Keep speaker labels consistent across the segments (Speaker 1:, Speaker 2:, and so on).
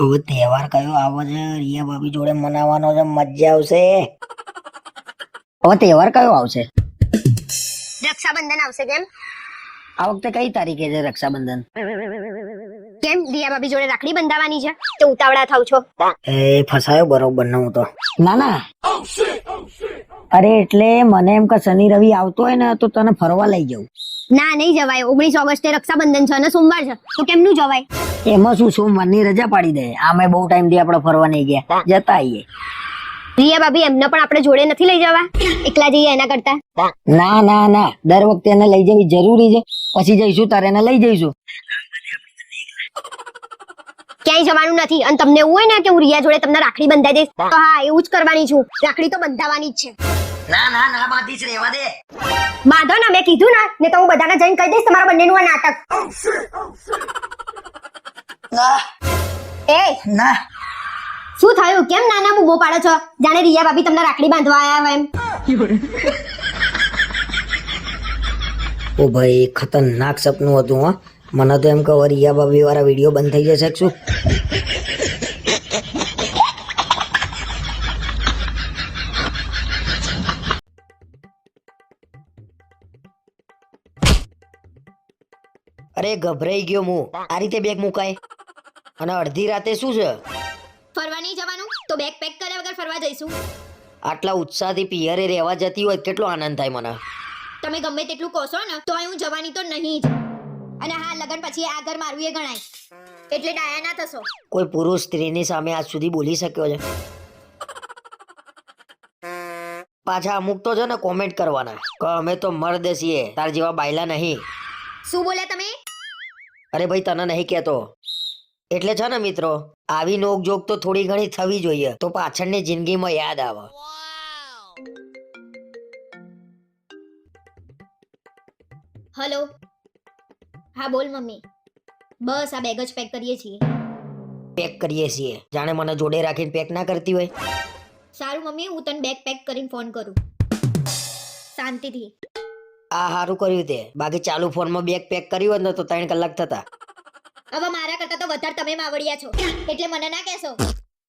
Speaker 1: હવે તહેવાર કયો આવે છે? રિયા ભાભી જોડે મનાવવાનો છે મજા આવશે. હવે તહેવાર કયો આવશે?
Speaker 2: રક્ષાબંધન આવશે કેમ?
Speaker 1: આ વખતે કઈ તારીખે છે રક્ષાબંધન?
Speaker 2: કેમ? રિયા ભાભી જોડે રાખડી બંધાવવાની છે? તો ઉતાવળા થાવ છો.
Speaker 1: એ ફસાયો બરોબર ને હું તો. ના ના. અરે એટલે મને એમ કે શનિ રવિ આવતો હોય ને તો તને ફરવા લઈ જાઉં
Speaker 2: ના નહીં જવાય. ઓગણીસ ઓગસ્ટે રક્ષાબંધન છે અને સોમવાર છે. તો કેમનું જવાય?
Speaker 1: એમાં શું સોમવારની રજા પાડી દે. આમે બહુ ટાઈમથી આપણે ફરવા નહીં ગયા. જતા આવીએ
Speaker 2: રિયા ભાભી એમને પણ આપણે જોડે નથી લઈ જવા? એકલા જઈએ એના કરતા?
Speaker 1: ના ના ના. દર વખતે એને લઈ જવી જરૂરી છે. પછી જઈશું તારે એને લઈ જઈશું.
Speaker 2: ક્યાંય જવાનું નથી. અને તમને એવું હોય ને કે હું રિયા જોડે તમને રાખડી બંધાઈ દઈશ? તો હા એવું જ કરવાની છું. રાખડી તો બંધાવાની જ છે.
Speaker 1: ના ના ના બાંધીશ રહેવા દે.
Speaker 2: બાંધો ને મેં કીધું ને ને તો હું બધાને જઈને કહી દઈશ તમારા બંનેનું આ નાટક.
Speaker 1: ના.
Speaker 2: એ
Speaker 1: ના.
Speaker 2: શું થયું? કેમ નાના બૂમો પાડો છો? જાણે રિયા ભાભી તમને રાખડી બાંધવા આવ્યા હોય એમ.
Speaker 1: ઓ ભાઈ ખતરનાક સપનું હતું હા. મને તો એમ કે રિયા ભાભી વાળા વીડિયો બંધ થઈ જશે શું? અરે ગભરાઈ ગયો હું આ રીતે બેગ મુકાય? અને અડધી રાતે શું છે?
Speaker 2: ફરવા નહીં જવાનું. તો બેગ પેક કર્યા વગર ફરવા જઈશું.
Speaker 1: આટલા ઉત્સાહથી પિયરે રહેવા જતી હોય કેટલો આનંદ થાય મને.
Speaker 2: તમે ગમે તેટલું કહો ને તો હું જવાની તો નહીં જ. અને હા લગન પછી આ ઘર મારું એ ગણાય. એટલે ડાયા ના થશો.
Speaker 1: કોઈ પુરુષ સ્ત્રીની સામે આજ સુધી બોલી શક્યો છે? પાછા અમુક તો છે ને કોમેન્ટ કરવાના. કે અમે તો મર્દ છીએ તાર જેવા બાયલા નહીં.
Speaker 2: શું બોલ્યા તમે?
Speaker 1: અરે ભાઈ તને નહીં કહેતો. એટલે છે ને મિત્રો આવી નોક જોક તો થોડી ઘણી થવી જોઈએ તો પાછળની જિંદગીમાં યાદ આવે.
Speaker 2: હલો હા બોલ મમ્મી. બસ આ બેગ જ પેક કરીએ છીએ.
Speaker 1: પેક કરીએ છીએ. જાણે મને જોડે રાખીને પેક ના કરતી હોય.
Speaker 2: સારું મમ્મી હું તને બેગ પેક કરીને ફોન કરું. શાંતિથી.
Speaker 1: આ સારું કર્યું તે. બાકી ચાલુ ફોનમાં બેગ પેક કર્યું હોત ને તો ત્રણ કલાક થતા.
Speaker 2: હવે મારા કરતા તો વધારે તમે માવડિયા છો. એટલે મને ના કહેશો.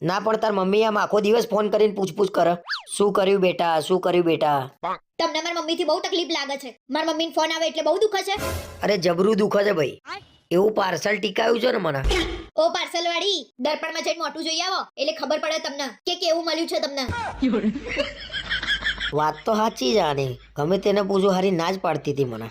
Speaker 1: ના પણ તાર મમ્મી આમ આખો દિવસ ફોન કરીને પૂછપૂછ કરે. શું કર્યું બેટા? શું કર્યું બેટા?
Speaker 2: તમને મારા મમ્મીથી બહુ તકલીફ લાગે છે. મારા મમ્મી ફોન આવે એટલે બહુ દુખે છે
Speaker 1: અરે જબરું દુખે છે ભાઈ. એવું પાર્સલ ટીકાયું છે ને મને.
Speaker 2: ઓ પાર્સલ વાળી દર્પણમાં જઈને મોટું જોઈ આવો. એટલે ખબર પડે તમને કે કેવું મળ્યું છે તમને.
Speaker 1: વાત તો સાચી જ આની. ગમે તેને પૂછો હારી ના જ પાડતી હતી મને.